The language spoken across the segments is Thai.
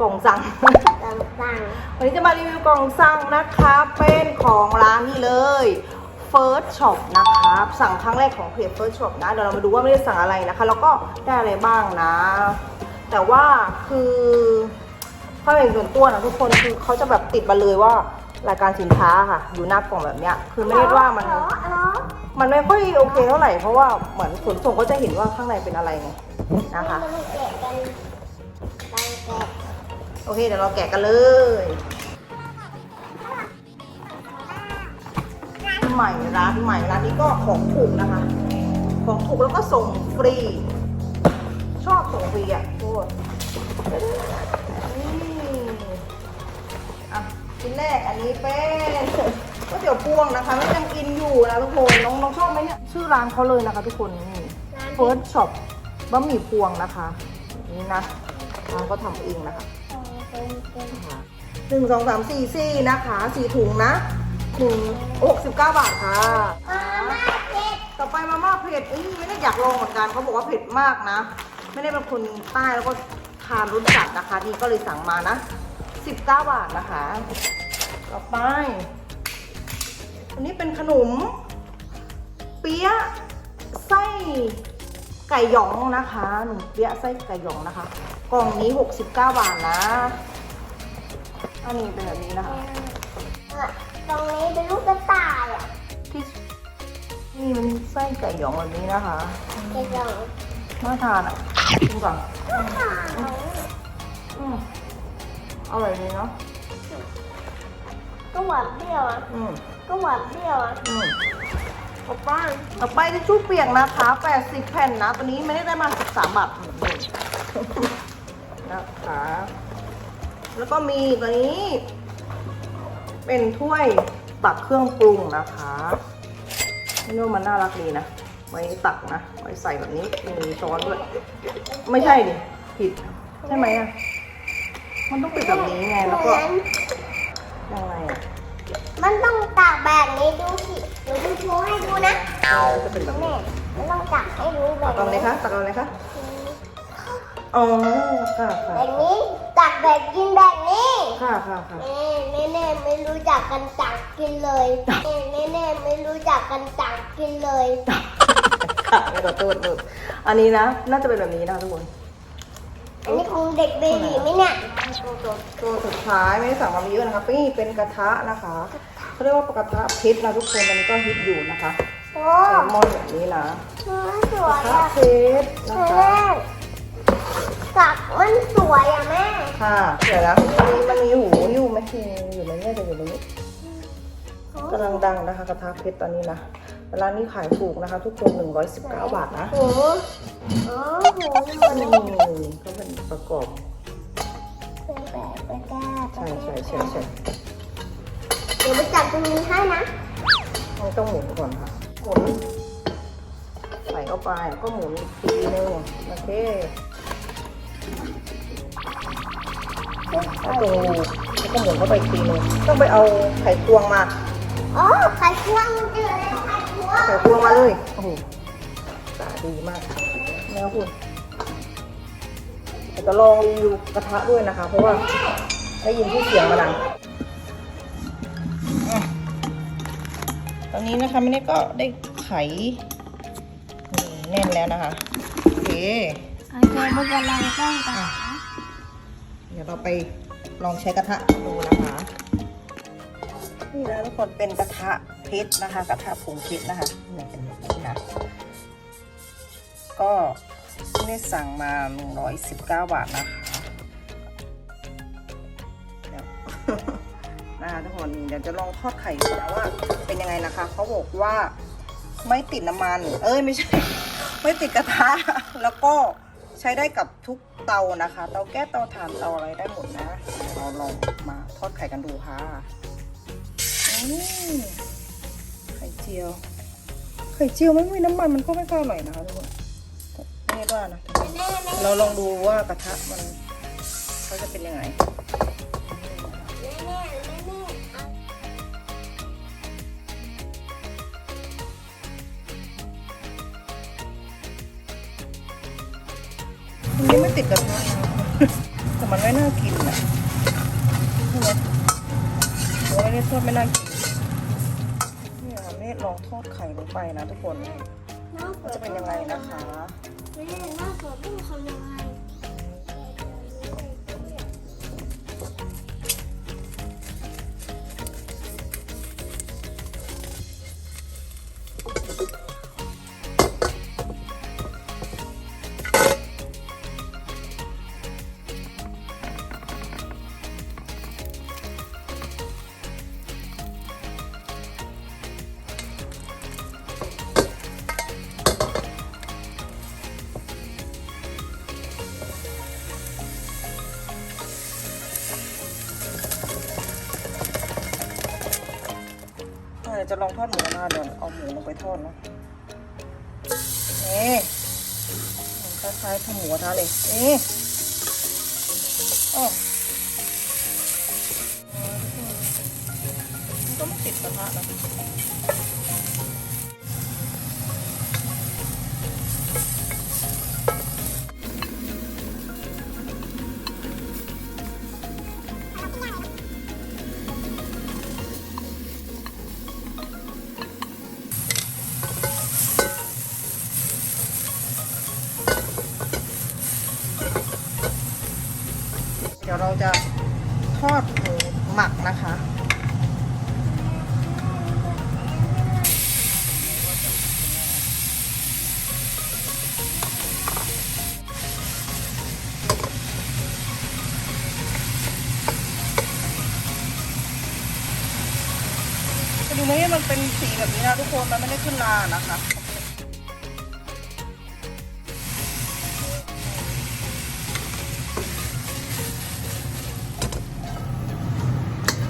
กล่องสั่งต่างวันนี้จะมารีวิวกล่องสั่งนะคะ เป็นของร้านนี้เลย First Shop นะคะสั่งครั้งแรกของเพจ First Shop นะ เดี๋ยวเรามาดูว่าไม่ได้สั่งอะไรนะคะ แล้วก็ได้อะไรบ้างนะ แต่ว่าคือความเห็นส่วนตัวนะทุกคนคือเขาจะแบบติดมาเลยว่ารายการสินค้าค่ะ อยู่หน้ากล่องแบบเนี้ยคือไม่ได้ว่ามัน อ๋ออ๋อมันไม่ค่อยโอเคเท่าไหร่เพราะว่าเหมือนขนส่งก็จะเห็นว่าข้างในเป็นอะไรไงนะคะ มันแกะกันตังแกะ โอเค เดี๋ยวเราแกะกันเลยใหม่ร้านใหม่ร้านนี้ก็ของถูกนะคะ ของถูกแล้วก็ส่งฟรี ชอบส่งฟรีอะทุกคนนี่อะชิ้นแรกอันนี้เป็นก๋วยเตี๋ยวพวงนะคะไม่ยังกินอยู่นะทุกคนน้องน้องชอบไหมเนี่ยชื่อร้านเขาเลยนะคะทุกคนนี่ร้านเฟิร์สช็อปบะหมี่พวงนะคะ นี่นะร้านก็ทำเองนะคะเป็นเป็น หนึ่งสองสามสี่สี่นะคะสี่ถุงนะหนึ่งหกสิบเก้าบาทค่ะอ่ามาเจ็ดต่อไปมาม่าเผ็ดเอ้ยไม่ได้อยากลองเหมือนกันเขาบอกว่าเผ็ดมากนะ ไม่ได้เป็นคนใต้แล้วก็ทานรสจัดนะคะนี่ก็เลยสั่งมานะสิบเก้าบาทนะคะ ต่อไป อันนี้เป็นขนม เปี๊ยะไส้ไก่หยองนะคะ หนุ่มเปี๊ยะไส้ไก่หยองนะคะ กล่องนี้ 69 บาทนะ อันนี้เป็นแบบนี้นะคะอะตรงนี้เป็นลูกกระต่ายอะที่นี่มันไส้ไก่หยองแบบนี้นะคะกระจองน่าทานอะชิมก่อนกระต่ายอืมอร่อยดีเนาะก็หวานเปรี้ยวอะอืมก็หวานเปรี้ยวอะอืมต่อไปต่อไปทิชชู่เปียกนะคะ80แผ่นนะ ตัวนี้ไม่ได้ได้มา13บาทเหมือนเดิมนะคะ แล้วก็มีตัวนี้ เป็นถ้วยตักเครื่องปรุงนะคะนี่ว่ามันน่ารักดีนะ ไว้ตักนะ ไว้ใส่แบบนี้ มีช้อนด้วย ไม่ใช่ดิผิด ใช่ไหมอะ มันต้องเป็นแบบนี้ไง แล้วก็เหมือนยังไงอะมันต้องตักแบบนี้ดูสิเดี๋ยวดูโชว์ให้ดูนะจะเป็นแบบแม่นี้มันต้องตักให้ดูแบตับกเอาเลยนี้คะตักเอาเลยคะ อ๋อค่ะค่ะแบบนี้ ตักแบบกินแบบนี้ค่ะค่ะค่ะแม่แม่ๆไม่รู้จักกันตักกินเลยแม่แม่แม่ๆไม่รู้จักกันตักกินเลยค่ะไม่ขอโทษลูกอันนี้นะ น่าจะเป็นแบบนี้นะทุกคน อันนี้ของเด็กเบบีไหมเนี่ยตัวตัวตัวสุดท้ายไม่ได้สั่งมาเยอะนะคะนี่เป็นกระทะนะคะเขาเรียกว่ากระทะเพชรนะทุกคนตอนนี้ก็ฮิตอยู่นะคะโอ้แซลมอนแบบนี้นะสกวระยทะอะเพชรนะแม่คะ ตักมันสวยอะแม่ ค่ะเดี๋ยวนะมันมีมันมีหูอยู่ไหมมีอยู่ไหมเนี่ยจะอยู่ตรงนี้กำลังดังนะคะกระทะเพชรตอนนี้นะร้านนี้ขายถูกนะคะ ทุกคน119 บาทนะโอ้โหอ๋อโหมันนี่ก็เป็นประกอบเป็นแบบกระดาษใช่ใช่ใช่ใช่เดี๋ยวไปจับตรงนี้ให้นะไม่ต้องหมุนก่อนค่ะหมุนใส่เข้าไปแล้วก็หมุนอีกทีนึงโอเค แล้วตรงรูแล้วก็หมุนเข้าไปอีกทีนึงต้องไปเอาไขควงมา อ๋อ ไข่ควงมันเจอแล้วไข่ควงไขควงมาเลย โอ้โหตาดีมากแนวคุณแต่จะลองรีวิวกระทะด้วยนะคะ เพราะว่าได้ยินที่เสียงมาดังอะตอนนี้นะคะไม่ได้ก็ได้ไขนี่แน่นแล้วนะคะ โอเค โอเคบุกกำลังต้องกันเดี๋ยวเราไปลองใช้กระทะดูนะคะ นี่นะทุกคนเป็นกระทะเพชรนะคะ กระทะผงเพชรนะคะนี่เป็นแบบนี้นะก็ได้สั่งมา 119 บาทนะคะเดี๋ยวนะคะทุกคนเดี๋ยวจะลองทอดไข่ดูนะว่าเป็นยังไงนะคะเขาบอกว่าไม่ติดน้ำมัน เอ้ยไม่ใช่ ไม่ติดกระทะแล้วก็ ช้ได้กับทุกเตานะคะ เตาแก๊สเตาถ่านเตาอะไรได้หมดนะเราลองมาทอดไข่กันดูค่ะนี่ไข่เจียว ไข่เจียวไม่มีน้ำมันมันก็ไม่ค่อยอร่อยนะคะทุกคนไม่ด้ว่านะเราลองดูว่ากระทะมันเขาจะเป็นยังไง นยังไม่ติดกระทะเอแต่มันไม่น่ากินอะโอ้ยนี่ทอดไม่น่ากินเนี่ยค่ะเมธลองทอดไข่ลงไปนะทุกคนว่าจะเป็นยังไงนะคะแม่น้องสดต้องทำยังไง ยวจะลองทอดหมูนะเดี๋ยวเอาหมูลงไปทอดเนาะนี่มันคล้ายๆทำหมูกระทะเลยนี่โอ้มันก็ไม่ติดกระทะนะ จะทอดหมูหมักนะคะ ดูไหมมันเป็นสีแบบนี้นะทุกคน มันไม่ได้ขึ้นรานะคะ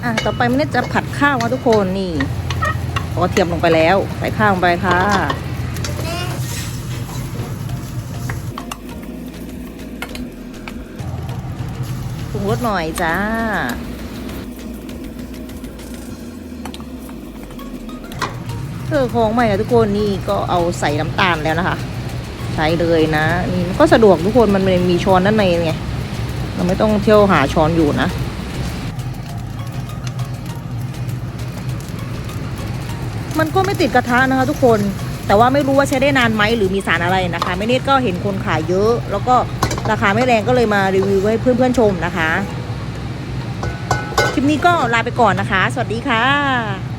อะต่อไปมันจะผัดข้าวนะทุกคนนี่เอากระเทียมลงไปแล้ว ใส่ข้าวลงไปค่ะปรุงรสหน่อยจ้าเออของใหม่นะทุกคนนี่ก็เอาใส่น้ำตาลแล้วนะคะ ใช้เลยนะนี่ก็สะดวกทุกคนมันมีช้อนด้านในไงเราไม่ต้องเที่ยวหาช้อนอยู่นะ มันก็ไม่ติดกระทะนะคะ ทุกคน แต่ว่าไม่รู้ว่าใช้ได้นานไหมหรือมีสารอะไรนะคะไม่เนตก็เห็นคนขายเยอะ แล้วก็ราคาไม่แรงก็เลยมารีวิวให้เพื่อนๆชมนะคะ คลิปนี้ก็ลาไปก่อนนะคะ สวัสดีค่ะ